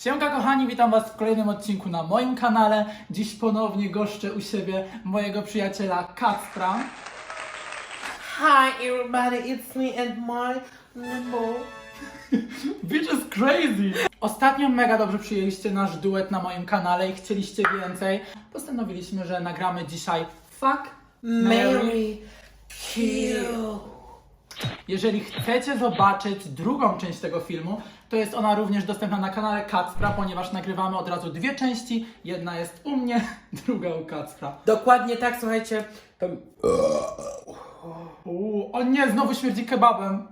Siemka kochani, witam was w kolejnym odcinku na moim kanale. Dziś ponownie goszczę u siebie mojego przyjaciela Kacpra. Hi everybody, it's me and my number. Bitch is crazy! Ostatnio mega dobrze przyjęliście nasz duet na moim kanale i chcieliście więcej. Postanowiliśmy, że nagramy dzisiaj Fuck Mary. Mary Kill. Jeżeli chcecie zobaczyć drugą część tego filmu, to jest ona również dostępna na kanale Kacpra, ponieważ nagrywamy od razu dwie części. Jedna jest u mnie, druga u Kacpra. Dokładnie tak, słuchajcie. To... Uuu, o nie, znowu śmierdzi kebabem.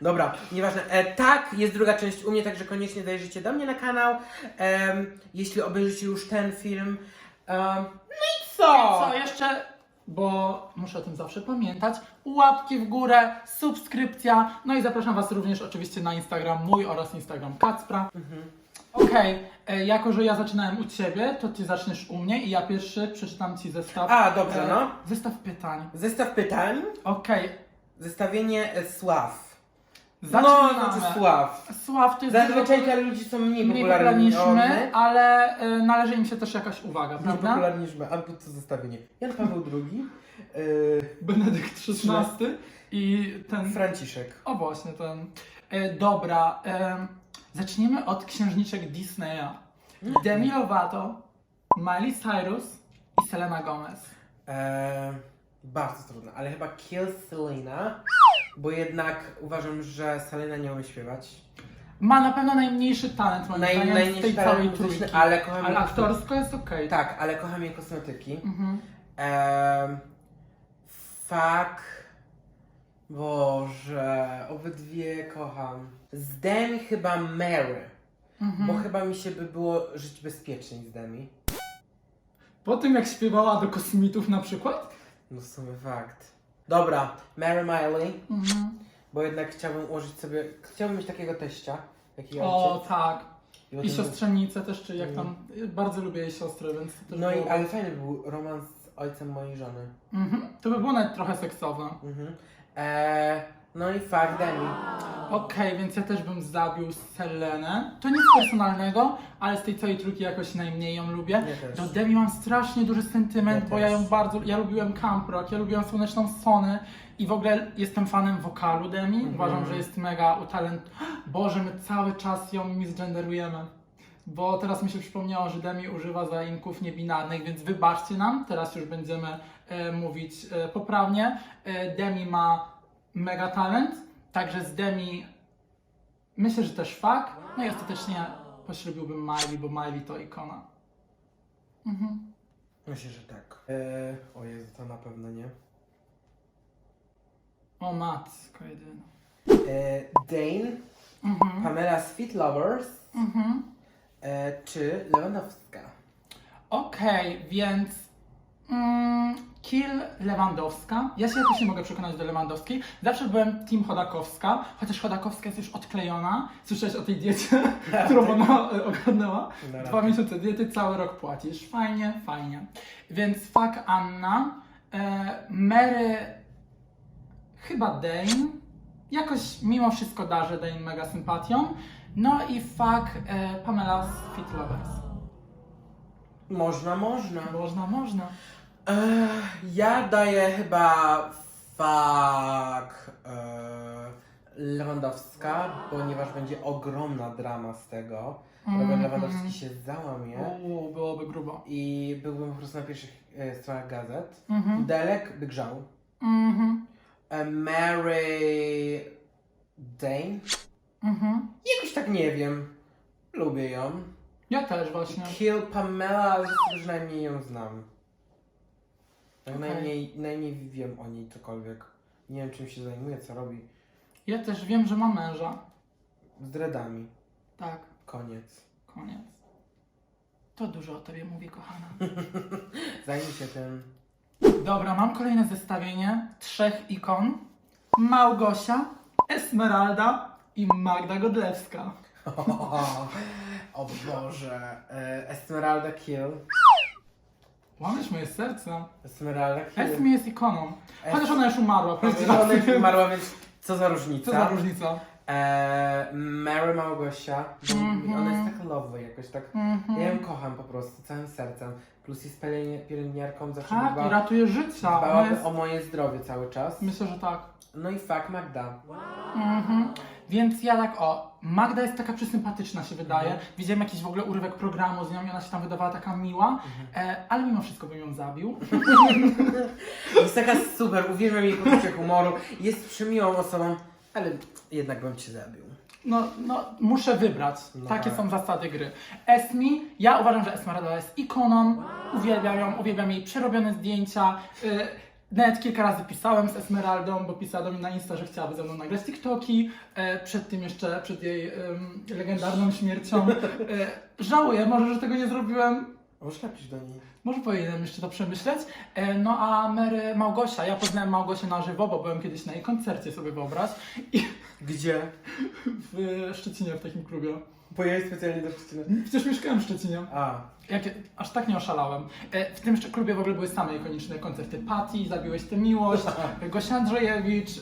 Dobra, nieważne. E, tak, jest druga część u mnie, także koniecznie zajrzyjcie do mnie na kanał. Em, jeśli obejrzycie już ten film. No i co? Co jeszcze? Bo muszę o tym zawsze pamiętać. Łapki w górę, subskrypcja. No i zapraszam Was również oczywiście na Instagram mój oraz Instagram Kacpra. Okej, e, jako że ja zaczynałem u Ciebie, to Ty zaczniesz u mnie i ja pierwszy przeczytam Ci zestaw. A, dobrze, e, no. Zestaw pytań. Zestaw pytań. Okej, Zestawienie e, sław. No, zaczynamy. znaczy sław. Sław to jest Zazwyczaj te ludzi są mniej mniej popularni niż my, ale e, należy im się też jakaś uwaga, Mniej prawda? popularni niż my. Albo to zestawienie. Jan Paweł II. Yy, Benedykt XVI i ten Franciszek. O właśnie, ten. E, dobra, em, zacznijmy od księżniczek Disneya. Demi Lovato, Miley Cyrus i Selena Gomez. Eee, bardzo trudne, ale chyba Kill Selena, bo jednak uważam, że Selena nie umie śpiewać. Ma na pewno najmniejszy talent, moim Naj, zdaniem, z najmniejszy tej talent całej muzyczny, trójki. ale kocham jej aktorsko jest okej. Tak, ale kocham jej kosmetyki. Mhm. Eee, fuck. Boże, obydwie kocham. Z Demi chyba Mary, Mhm. bo chyba mi się by było żyć bezpieczniej z Demi. Po tym jak śpiewała do kosmitów na przykład. No w sumie fakt. Dobra, Mary Miley. Mhm. Bo jednak chciałbym ułożyć sobie. Chciałbym mieć takiego teścia, jaki O ojciec. tak. I I siostrzenicę też, czy jak tam. Bardzo lubię jej siostrę, więc to też No i było... ale fajny był romans z ojcem mojej żony. Mhm. To by było nawet trochę seksowne. Mhm. Eee, no i Demi. Okej, więc ja też bym zabił Selenę. To nic personalnego, ale z tej całej trójki jakoś najmniej ją lubię. Ja też. Do Demi mam strasznie duży sentyment, Ja bo ja też. ją bardzo, ja lubiłem Camp Rock, ja lubiłem Słoneczną Sony i w ogóle jestem fanem wokalu Demi. Mhm. Uważam, że jest mega utalent. Boże, my cały czas ją misgenderujemy. Bo teraz mi się przypomniało, że Demi używa zaimków niebinarnych, więc wybaczcie nam, teraz już będziemy e, mówić e, poprawnie. E, Demi ma mega talent, także z Demi myślę, że też fakt. No i ostatecznie poślubiłbym Miley, bo Miley to ikona. Mhm. Myślę, że tak. Eee, o Jezu, to na pewno nie. O matko jedyna. Eee, Dane, Mhm. Pamela Sweet Lovers Mhm. eee, czy Lewandowska? Okej, więc mm, Kill Lewandowska. Ja się jakoś nie mogę przekonać do Lewandowskiej. Zawsze byłem team Chodakowska, chociaż Chodakowska jest już odklejona. Słyszałeś o tej diecie, którą ona e, ogarnęła? Na Dwa miesiące diety, cały rok płacisz. Fajnie, fajnie. Więc fuck Anna. E, Mary chyba Dane. Jakoś mimo wszystko darzę Dane mega sympatią. No i fuck e, Pamela z Fit Lovers. Można, można. Można, można. Ja daję chyba fuck eee, Lewandowska, ponieważ będzie ogromna drama z tego. Robert Mhm. Lewandowski się załamie Uuu, byłoby grubo. i byłbym po prostu na pierwszych e, stronach gazet. Mhm. Delek by grzał. Mhm. E, Mary Dane? Mhm. Jakoś tak nie wiem. Lubię ją. Ja też właśnie. Kill Pamela, ale że najmniej ją znam. Tak Okej. najmniej, najmniej wiem o niej cokolwiek. Nie wiem czym się zajmuje, co robi. Ja też wiem, że ma męża. Z dreadami. Tak, Koniec. koniec. To dużo o tobie mówi, kochana. Zajmij się tym. Dobra, mam kolejne zestawienie trzech ikon. Małgosia, Esmeralda i Magda Godlewska. o Boże. E, Esmeralda Kill. Łamiesz moje serce. Esmeralda Kill. Esmi jest ikoną. Chociaż ona już umarła, prawda? Ona już umarła, więc co za różnica? Co za różnica? E, Mary Małgosia, bo Mhm. ona jest taka lovely jakoś tak. Mhm. Ja ją kocham po prostu całym sercem. Plus jest pielęgni- pielęgniarką, zawsze Tak, i dba, ratuje życia. Ona dbałaby jest... o moje zdrowie cały czas. Myślę, że tak. No i fuck Magda. Mhm. Więc ja tak, o, Magda jest taka przysympatyczna się wydaje. Mhm. Widziałem jakiś w ogóle urywek programu z nią i ona się tam wydawała taka miła, e, ale mimo wszystko bym ją zabił. Jest taka super, uwielbiam jej poczucie humoru. Jest przemiłą osobą, ale jednak bym cię zabił. No, no muszę wybrać. No Takie tak. są zasady gry. Esmi, ja uważam, że Esmeralda jest ikoną. Uwielbiam ją, uwielbiam jej przerobione zdjęcia. Y, nawet kilka razy pisałem z Esmeraldą, bo pisała do mnie na Insta, że chciałaby ze mną nagrać TikToki. E, przed tym jeszcze, przed jej em, legendarną śmiercią. E, żałuję może, że tego nie zrobiłem. Możesz napisz do niej. Może powinienem jeszcze to przemyśleć. E, No a Mary Małgosia, ja poznałem Małgosię na żywo, bo byłem kiedyś na jej koncercie, sobie wyobraź. I Gdzie? w Szczecinie, w takim klubie. Pojechać specjalnie do Szczecina. Przecież mieszkałem w Szczecinie. A, Jak, aż tak nie oszalałem. E, W tym jeszcze klubie w ogóle były same ikoniczne koncerty. Patty, Zabiłeś tę miłość, Gosia Andrzejewicz, e,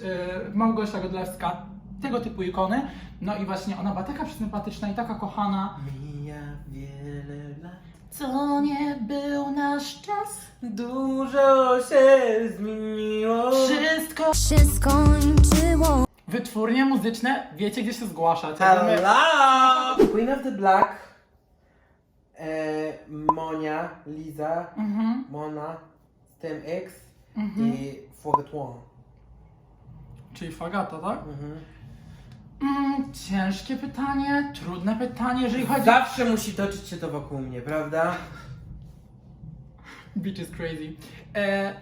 Małgosia Godlewska, tego typu ikony. No i właśnie ona była taka przysympatyczna i taka kochana. mija wiele lat. To nie był nasz czas. Dużo się zmieniło. Wszystko. się skończyło. Wytwórnie muzyczne, wiecie gdzie się zgłaszać. Hello! Queen of the Black. E, Monia, Liza, Mhm, Mona, Stem X mhm. i Forget One. Czyli Fagata, tak? Mhm. Mm, ciężkie pytanie, trudne pytanie, jeżeli chodzi... Zawsze musi toczyć się to wokół mnie, prawda? Beach is crazy. E,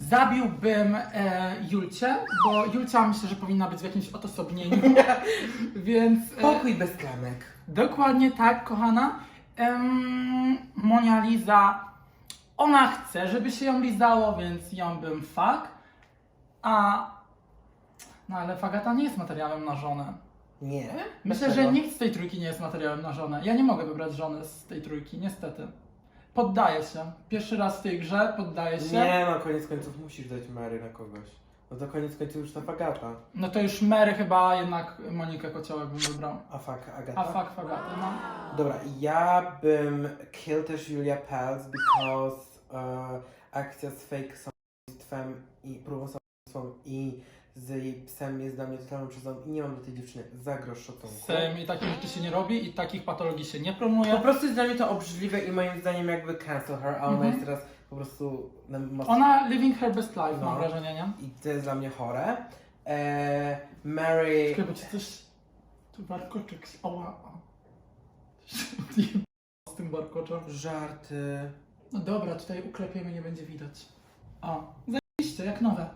zabiłbym e, Julcie, bo Julcia myślę, że powinna być w jakimś odosobnieniu. Więc e, Pokój bez klamek. dokładnie tak, kochana. Em, Monia Liza, ona chce, żeby się ją lizało, więc ją bym fuck. A no ale Fagata nie jest materiałem na żonę. Nie? Myślę, Dlaczego? że nikt z tej trójki nie jest materiałem na żonę. Ja nie mogę wybrać żony z tej trójki, niestety. Poddaję się. Pierwszy raz w tej grze poddaję się. Nie, no koniec końców musisz dać Mary na kogoś. No to koniec końców już ta Fagata. No to już Mary chyba jednak Monikę Kociołek bym wybrał. A fuck, Agata. A fuck Fagatę, no. Dobra, ja bym kill też Julia Pals, because e, akcja z fake samobójstwem i próbą samobójstwa i z jej psem jest dla mnie totalną przesadzą i nie mam do tej dziewczyny za grosz szacunku. I takich rzeczy się nie robi i takich patologii się nie Po promuje. prostu jest dla mnie to obrzydliwe i moim zdaniem jakby cancel her, a ona Mhm. jest teraz po prostu na most... Ona living her best life, No. mam wrażenie, nie? I to jest dla mnie chore. E, Mary... Czekaj, bo ci coś... Tu warkoczek... się- Oła. Z tym warkoczem. Żarty... No dobra, tutaj uklepiemy, nie będzie widać. O, zajebiście, jak nowe.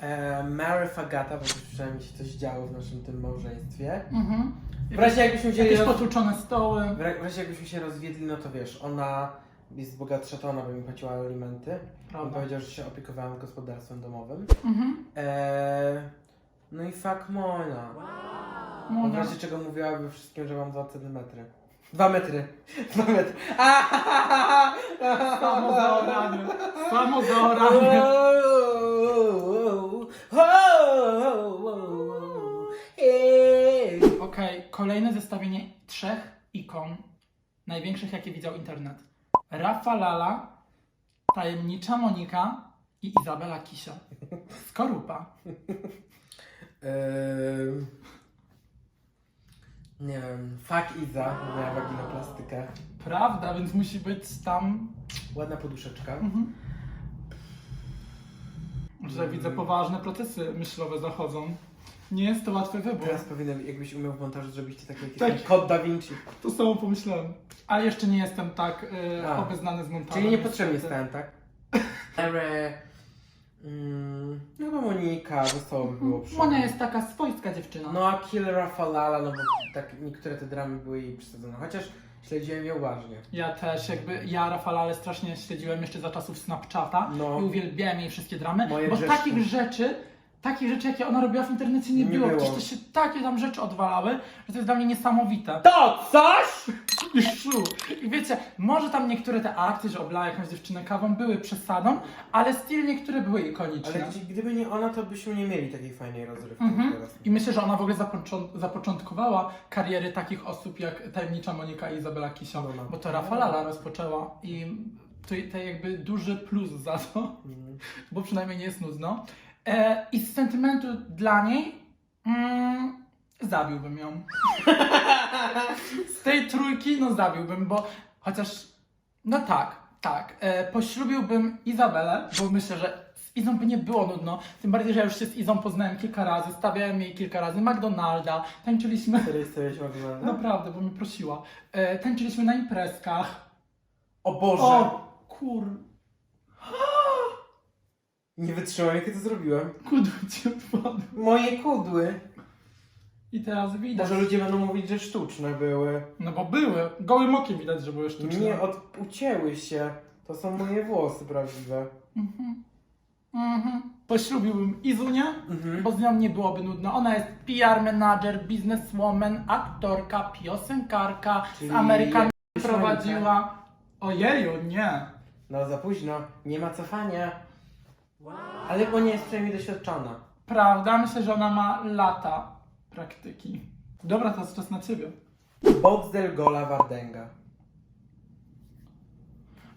E, Mary Fagata, bo już przynajmniej się coś działo w naszym tym małżeństwie. Mhm. W razie jakbyśmy wzięli... Jakieś roz- potłuczone stoły. W ra- w razie jakbyśmy się rozwiedli, no to wiesz, ona jest bogatsza, to ona by mi płaciła alimenty. On Prawda. powiedział, że się opiekowałem gospodarstwem domowym. Mhm. Eee, no i fuck Mona. W razie czego mówiłaby wszystkim, że mam 2 centymetry. 2 metry. 2 metry. Samo zaoranie. Samo zaoranie. Okej, kolejne zestawienie trzech ikon, największych jakie widział internet. Rafa Lala, tajemnicza Monika i Izabela Kisia. Skorupa. Eee, nie wiem, fuck Iza, bo miała waginoplastykę. Prawda, więc musi być tam. Ładna poduszeczka. Mhm. Że widzę poważne procesy myślowe zachodzą. Nie jest to łatwy wybór. Teraz powinienem, jakbyś umiał w montażu zrobić taki jakiś Tak. kod Da Vinci. To samo pomyślałem. Ale jeszcze nie jestem tak e, A. obeznany z montażem. Czyli niepotrzebnie niestety. stałem, tak? Mary, mm, no chyba Monika, wesoło by było przy Monia jest taka swojska dziewczyna. No a Kill Rafalala, no bo tak niektóre te dramy były jej przesadzone, chociaż śledziłem je uważnie. Ja też, jakby ja Rafalale strasznie śledziłem jeszcze za czasów Snapchata No. i uwielbiałem jej wszystkie dramy, Moje bo grzeszki. takich rzeczy takich rzeczy, jakie ona robiła w internecie nie, Nie było. było. Przecież to się takie tam rzeczy odwalały, że to jest dla mnie niesamowite. To coś? I. I wiecie, może tam niektóre te akcje, że oblała jakąś dziewczynę kawą, były przesadą, ale styl niektóre były ikoniczne. Ale gdzie- gdyby nie ona, to byśmy nie mieli takiej fajnej rozrywki Mhm. teraz. I myślę, że ona w ogóle zapoczą- zapoczątkowała kariery takich osób jak tajemnicza Monika i Izabela Kisio, No, no. bo to Rafa Lala rozpoczęła i to, to jakby duży plus za to, Mhm. bo przynajmniej nie jest nudno. E, I z sentymentu dla niej mm, zabiłbym ją. z tej trójki, no zabiłbym, bo chociaż, no tak, tak, e, poślubiłbym Izabelę, bo myślę, że z Izą by nie było nudno, tym bardziej, że ja już się z Izą poznałem kilka razy, stawiałem jej kilka razy McDonalda, tańczyliśmy, Który jesteś oglądał? naprawdę, bo mi prosiła, e, tańczyliśmy na imprezkach. O Boże! O, kur... Nie wytrzymam, jakie to zrobiłem. Kudły ci odpadły. Moje kudły. I teraz widać. Może ludzie będą mówić, że sztuczne były. No bo były. Gołym okiem widać, że były sztuczne. Nie, od... ucięły się. To są moje włosy prawdziwe. Mhm. Mhm. Poślubiłbym Izunię, Mhm. bo z nią nie byłoby nudno. Ona jest PR manager, bizneswoman, aktorka, piosenkarka, Czyli z Amerykanami jak prowadziła. Ojeju, nie. No za późno, nie ma cofania. Ale bo nie jest przynajmniej doświadczona. Prawda? Myślę, że ona ma lata praktyki. Dobra, teraz czas na ciebie. Boxdel Gola Wardenga.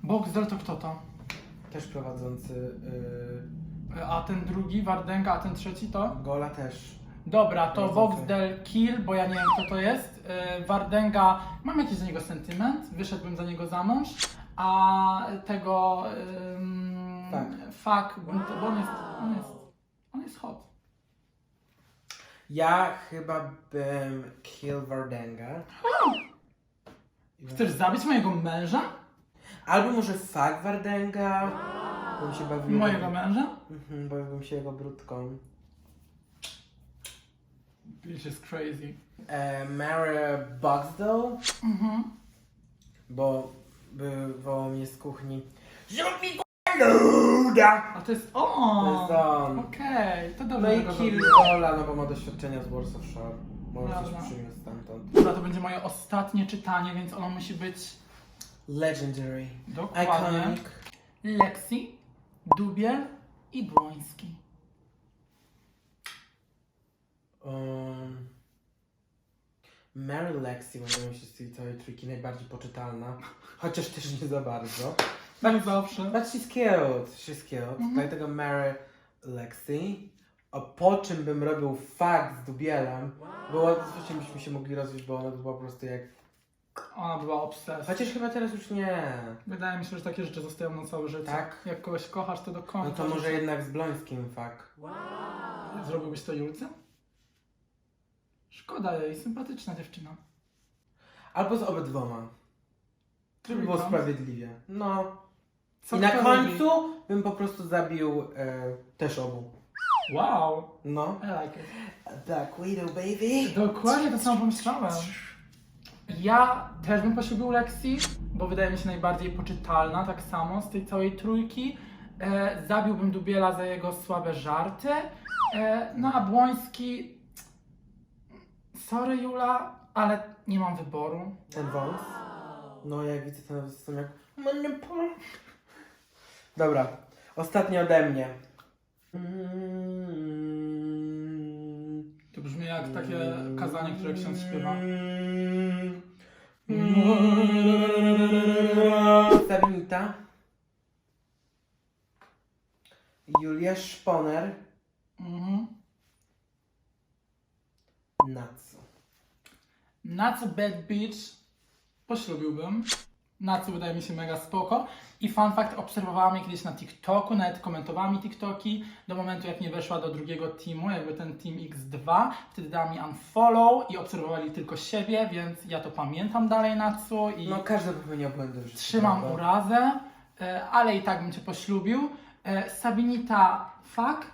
Boxdel to kto to? Też prowadzący yy, A ten drugi, Wardenga, a ten trzeci to? Gola też. Dobra, to Prowadzący. Voxdel Kill, bo ja nie wiem kto to jest. Yy, Wardenga, mam jakiś za niego sentyment, wyszedłbym za niego za mąż, a tego ym, Tak. fuck, bo, on jest, on jest, on jest hot. Ja chyba bym kill Wardenga. Chcesz zabić mojego męża? Albo może fuck Wardenga. Bym się bawił. Mojego męża? Mhm, bawiłbym się jego brudką. Bitch is crazy. E, Mary Boxdel, Mhm. bo by wołał mnie z kuchni. Zrób mi k***a luda! A to jest, To o, jest on. okej, to No dobrze, i że go kill zabiłem. Gola, no bo ma doświadczenia z Warsaw Shore. Może coś Dobra. przyniósł stamtąd. Dobra, to będzie moje ostatnie czytanie, więc ono musi być Legendary. dokładnie. Iconic. Lexi, Dubiel i Błoński. Um, Mary Lexi wydaje mi się z tej całej trójki najbardziej poczytalna. Chociaż też nie za bardzo. Tak zawsze. But she's cute. She's cute. Mhm. Dlatego Mary Lexi. A po czym bym robił fakt z Dubielem, bo zwyczajnie byśmy się mogli rozwijać, bo ona była po prostu jak... Ona była obsesja. Chociaż chyba teraz już nie. Wydaje mi się, że takie rzeczy zostają na całe życie. Tak? Jak kogoś kochasz, to do końca. No to może jednak z Blońskim fakt. Zrobiłbyś to Julce? Szkoda jej, sympatyczna dziewczyna. Albo z obydwoma. To by było sprawiedliwie. No. Co I na kto końcu bym po prostu zabił e, też obu. Wow, No. I like it. Black Widow, baby. Dokładnie to samo pomyślałem. Ja też bym poślubił Lexi, bo wydaje mi się najbardziej poczytalna, tak samo z tej całej trójki. E, zabiłbym Dubiela za jego słabe żarty. E, no a Błoński... Sorry Jula, ale nie mam wyboru. Ten wąs. No, jak widzę ten system jak... Manipul. Dobra. Ostatnie ode mnie. To brzmi jak takie kazanie, które ksiądz śpiewa. Sabinita. Julia Szponer. Mhm. Natsu. Natsu Bad Beach poślubiłbym. Natsu wydaje mi się mega spoko. I fun fact, obserwowałam jej kiedyś na TikToku, nawet komentowała mi TikToki do momentu jak nie weszła do drugiego teamu, jakby ten Team X2. Wtedy dała mi unfollow i obserwowali tylko siebie, więc ja to pamiętam dalej Natsu i No, każdy popełniał błędy w życiu. trzymam prawda? urazę, e, ale i tak bym Cię poślubił. E, Sabinita fuck,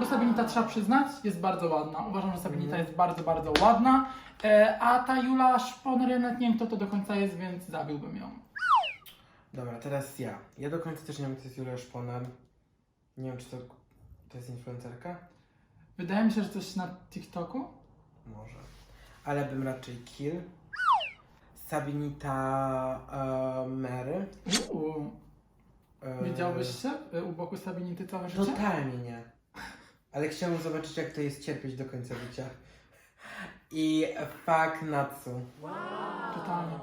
bo Sabinita trzeba przyznać, jest bardzo ładna. Uważam, że Sabinita Mhm. jest bardzo, bardzo ładna. E, a ta Jula Szponer, ja nawet nie wiem kto to do końca jest, więc zabiłbym ją. Dobra, teraz ja. Ja do końca też nie wiem, kto jest Julia Szponer. Nie wiem, czy to, to jest influencerka. Wydaje mi się, że coś na TikToku? Może. Ale bym raczej kill. Sabinita e, Mary. Uuu. E, Widziałbyś się y, u boku Sabinity całe życie? Totalnie nie. Ale chciałbym zobaczyć, jak to jest cierpieć do końca życia. I fuck Natsu. Totalnie.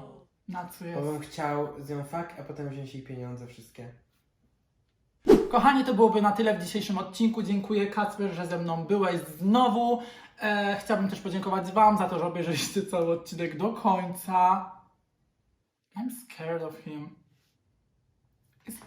Na co Bo jest? bym chciał z nią fuck, a potem wziąć jej pieniądze wszystkie. Kochani, to byłoby na tyle w dzisiejszym odcinku. Dziękuję Kacper, że ze mną byłeś znowu. E, chciałbym też podziękować Wam za to, że obejrzeliście cały odcinek do końca. I'm scared of him.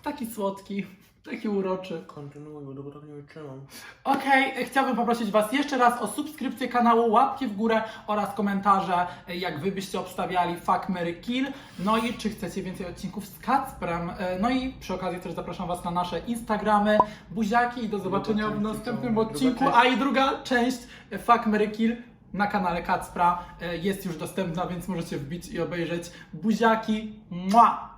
Taki słodki, taki uroczy. Kontynuuj, bo długo tak nie wytrzymam. Okej, chciałbym poprosić Was jeszcze raz o subskrypcję kanału, łapki w górę oraz komentarze, e, jak Wy byście obstawiali Fuck, Mary Kill. No i czy chcecie więcej odcinków z Kacprem. E, No i przy okazji też zapraszam Was na nasze Instagramy, buziaki i do zobaczenia w część, następnym druga odcinku. część. A i druga część Fuck, Mary Kill na kanale Kacpra jest już dostępna, więc możecie wbić i obejrzeć buziaki. Mua!